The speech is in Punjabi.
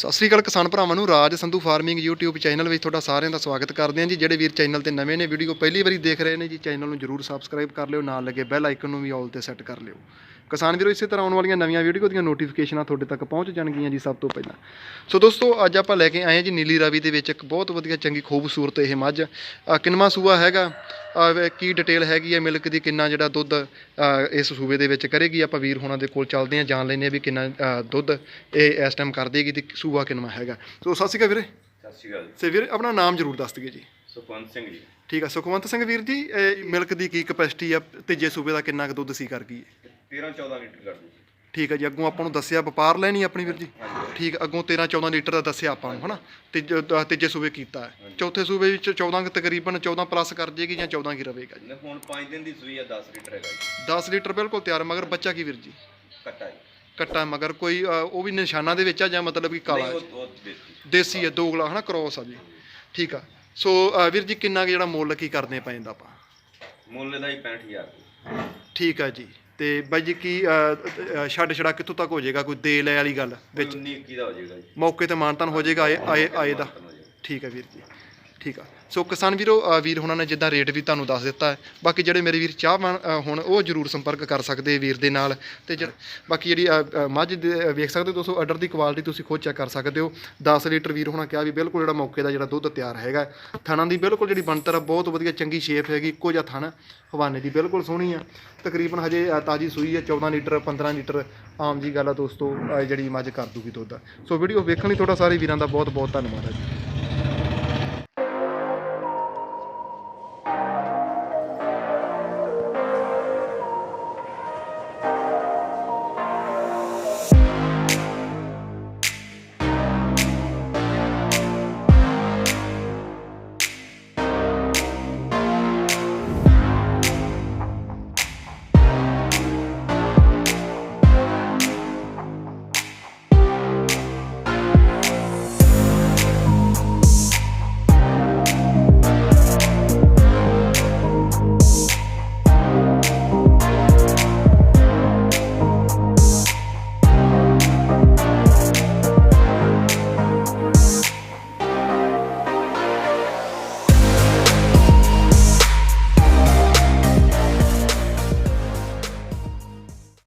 ਸਤਿ ਸ੍ਰੀ ਅਕਾਲ ਕਿਸਾਨ ਭਰਾਵਾਂ ਨੂੰ, Raj Sandhu farming YouTube channel ਵਿੱਚ ਤੁਹਾਡਾ ਸਾਰਿਆਂ ਦਾ ਸਵਾਗਤ ਕਰਦੇ ਹਾਂ ਜੀ। ਜਿਹੜੇ ਵੀਰ ਚੈਨਲ ਤੇ ਨਵੇਂ ਨੇ, ਵੀਡੀਓ ਪਹਿਲੀ ਵਾਰੀ ਦੇਖ ਰਹੇ ਨੇ ਜੀ, ਚੈਨਲ ਨੂੰ ਜਰੂਰ ਸਬਸਕ੍ਰਾਈਬ ਕਰ ਲਿਓ, ਨਾਲ ਲੱਗੇ ਬੈਲ ਆਈਕਨ ਨੂੰ ਵੀ ਆਲ ਤੇ ਸੈੱਟ ਕਰ ਲਿਓ। ਕਿਸਾਨ ਵੀਰੋ, ਇਸੇ ਤਰ੍ਹਾਂ ਆਉਣ ਵਾਲੀਆਂ ਨਵੀਆਂ ਵੀਡੀਓ ਦੀਆਂ ਨੋਟੀਫਿਕੇਸ਼ਨਾਂ ਤੁਹਾਡੇ ਤੱਕ ਪਹੁੰਚ ਜਾਣਗੀਆਂ ਜੀ ਸਭ ਤੋਂ ਪਹਿਲਾਂ। ਸੋ ਦੋਸਤੋ, ਅੱਜ ਆਪਾਂ ਲੈ ਕੇ ਆਏ ਹਾਂ ਜੀ ਨੀਲੀ ਰਾਵੀ ਦੇ ਵਿੱਚ ਇੱਕ ਬਹੁਤ ਵਧੀਆ, ਚੰਗੀ, ਖੂਬਸੂਰਤ ਇਹ ਮੱਝ। ਅਹ ਕਿੰਨਵਾਂ ਸੂਆ ਹੈਗਾ ਕੀ ਡਿਟੇਲ ਹੈਗੀ ਹੈ ਮਿਲਕ ਦੀ ਕਿੰਨਾ ਜਿਹੜਾ ਦੁੱਧ ਇਸ ਸੂਬੇ ਦੇ ਵਿੱਚ ਕਰੇਗੀ? ਆਪਾਂ ਵੀਰ ਹੋਣਾ ਦੇ ਕੋਲ ਚੱਲਦੇ ਹਾਂ ਜਾਣ ਲੈਂਦੇ ਹਾਂ ਵੀ ਕਿੰਨਾ ਦੁੱਧ ਇਹ ਇਸ ਟਾਈਮ ਕਰ ਦੇਗੀ ਤੇ ਸੂਆ ਕਿੰਨਵਾਂ ਹੈਗਾ। ਸੋ ਸਤਿ ਸ਼੍ਰੀ ਅਕਾਲ ਵੀਰੇ। ਸਤਿ ਸ਼੍ਰੀ ਅਕਾਲ ਸੇ ਵੀਰੇ ਆਪਣਾ ਨਾਮ ਜ਼ਰੂਰ ਦੱਸ ਦਈਏ ਜੀ। ਸੁਖਵੰਤ ਸਿੰਘ ਜੀ। ਠੀਕ ਆ ਸੁਖਵੰਤ ਸਿੰਘ ਵੀਰ ਜੀ ਮਿਲਕ ਦੀ ਕੀ ਕਪੈਸਿਟੀ ਆ ਤੀਜੇ ਸੂਬੇ ਦਾ ਕਿੰਨਾ ਕੁ ਦੁੱਧ ਸੀ ਕਰ ਗਈ? 13 14 ਲੀਟਰ ਕਰ ਦਿਓ ਜੀ ਠੀਕ ਆ ਜੀ ਅੱਗੋਂ ਆਪਾਂ ਨੂੰ ਦੱਸਿਆ ਵਪਾਰ ਲੈਣੀ ਆਪਣੀ ਵੀਰ ਜੀ। ਠੀਕ ਅੱਗੋਂ 13 14 ਲੀਟਰ ਦਾ ਦੱਸਿਆ ਆਪਾਂ ਨੂੰ ਹਨਾ? ਦ- ਤੀਜੇ ਸੂਬੇ ਕੀਤਾ ਹੈ। ਚੌਥੇ ਸੂਬੇ ਵਿੱਚ 14 ਕੁ ਤਕਰੀਬਨ 14 ਪਲੱਸ ਕਰ ਜੇਗੀ ਜਾਂ 14 ਕੀ ਰਵੇਗਾ ਜੀ। ਹੁਣ 5 ਦਿਨ ਦੀ ਸੂਈ ਆ 10 ਲੀਟਰ ਹੈਗਾ ਜੀ। 10 ਲੀਟਰ ਬਿਲਕੁਲ ਤਿਆਰ ਮਗਰ ਬੱਚਾ ਕੀ ਵੀਰ ਜੀ? ਕੱਟਾ ਜੀ। ਕੱਟਾ ਮਗਰ ਕੋਈ ਉਹ ਵੀ ਨਿਸ਼ਾਨਾ ਦੇ ਵਿੱਚ ਆ ਜਾਂ ਮਤਲਬ ਕਿ ਕਾਲਾ? ਹੈ? ਦੇਸੀ। ਹੈ ਦੋਗਲਾ ਹਨਾ ਕ੍ਰੋਸ ਆ ਜੀ। ਠੀਕ ਆ। ਸੋ ਵੀਰ ਜੀ ਕਿੰਨਾ ਕੁ ਜਿਹੜਾ ਮੁੱਲ ਕੀ ਕਰਨੇ ਪੈਂਦਾ ਆਪਾਂ? ਮੁੱਲ ਦਾ ਹੀ 65000 ਰੁਪਏ ਠੀਕ ਆ ਜੀ। ਤੇ ਬਾਈ ਜੀ ਕੀ ਅ, ਅ, ਛੱਡ ਛੜਾ ਕਿੱਥੋਂ ਤੱਕ ਹੋ ਜਾਏਗਾ ਕੋਈ ਦੇ ਲੈ ਵਾਲੀ ਗੱਲ ਵਿੱਚ? 19 21 ਦਾ ਹੋ ਜਾਏਗਾ ਜੀ। ਮੌਕੇ ਤੇ ਮਾਨਤਨ ਹੋ ਜਾਏਗਾ ਆਏ ਆਏ ਆਏ ਦਾ। ਠੀਕ ਹੈ ਵੀਰ ਜੀ। ਠੀਕ ਆ। ਸੋ ਕਿਸਾਨ ਵੀਰੋ ਅ, ਵੀਰ ਹੁਣਾਂ ਨੇ ਜਿੱਦਾਂ ਰੇਟ ਵੀ ਤੁਹਾਨੂੰ ਦੱਸ ਦਿੱਤਾ ਹੈ। ਬਾਕੀ ਜਿਹੜੇ ਮੇਰੇ ਵੀਰ ਚਾਹਵਾਨ ਅ, ਹੁਣ ਉਹ ਜਰੂਰ ਸੰਪਰਕ ਕਰ ਸਕਦੇ ਵੀਰ ਦੇ ਨਾਲ ਤੇ ਜਿਹੜੇ ਬਾਕੀ ਜਿਹੜੀ ਅ, ਅ, ਮੱਝ ਦੇ- ਅ, ਵੇਖ ਸਕਦੇ ਹੋ ਦੋਸਤੋ ਆਰਡਰ ਦੀ ਕੁਆਲਿਟੀ ਤੁਸੀਂ ਖੁਦ ਚੈੱਕ ਕਰ ਸਕਦੇ ਹੋ। 10 ਲੀਟਰ ਵੀਰ ਹੁਣਾਂ ਕਿਹਾ ਵੀ ਬਿਲਕੁਲ ਜਿਹੜਾ ਮੌਕੇ ਦਾ ਜਿਹੜਾ ਦੁੱਧ ਤਿਆਰ ਹੈਗਾ ਥਣਾਂ ਦੀ ਬਿਲਕੁਲ ਜਿਹੜੀ ਬਣਤਰ ਆ ਬਹੁਤ ਵਧੀਆ ਚੰਗੀ ਸ਼ੇਪ ਹੈਗੀ ਇੱਕੋ ਜਿਹਾ ਥਣ ਹਵਾਨੇ ਦੀ ਬਿਲਕੁਲ ਸੋਹਣੀ ਆ। ਤਕਰੀਬਨ ਹਜੇ ਅ, ਤਾਜ਼ੀ ਸੂਈ ਹੈ 14 ਲੀਟਰ 15 ਲੀਟਰ ਆਮ ਜੀ ਗੱਲ ਆ ਦੋਸਤੋ ਅ, ਜਿਹੜੀ ਮੱਝ ਕਰ ਦੂਗੀ ਦੁੱਧ। ਸੋ ਵੀਡੀਓ ਵੇਖਣ ਲਈ ਤੁਹਾਡਾ ਸਾਰੇ ਵੀਰਾਂ ਦਾ ਬਹੁਤ ਬਹੁਤ ਧੰਨਵਾਦ ਹੈ ਜੀ।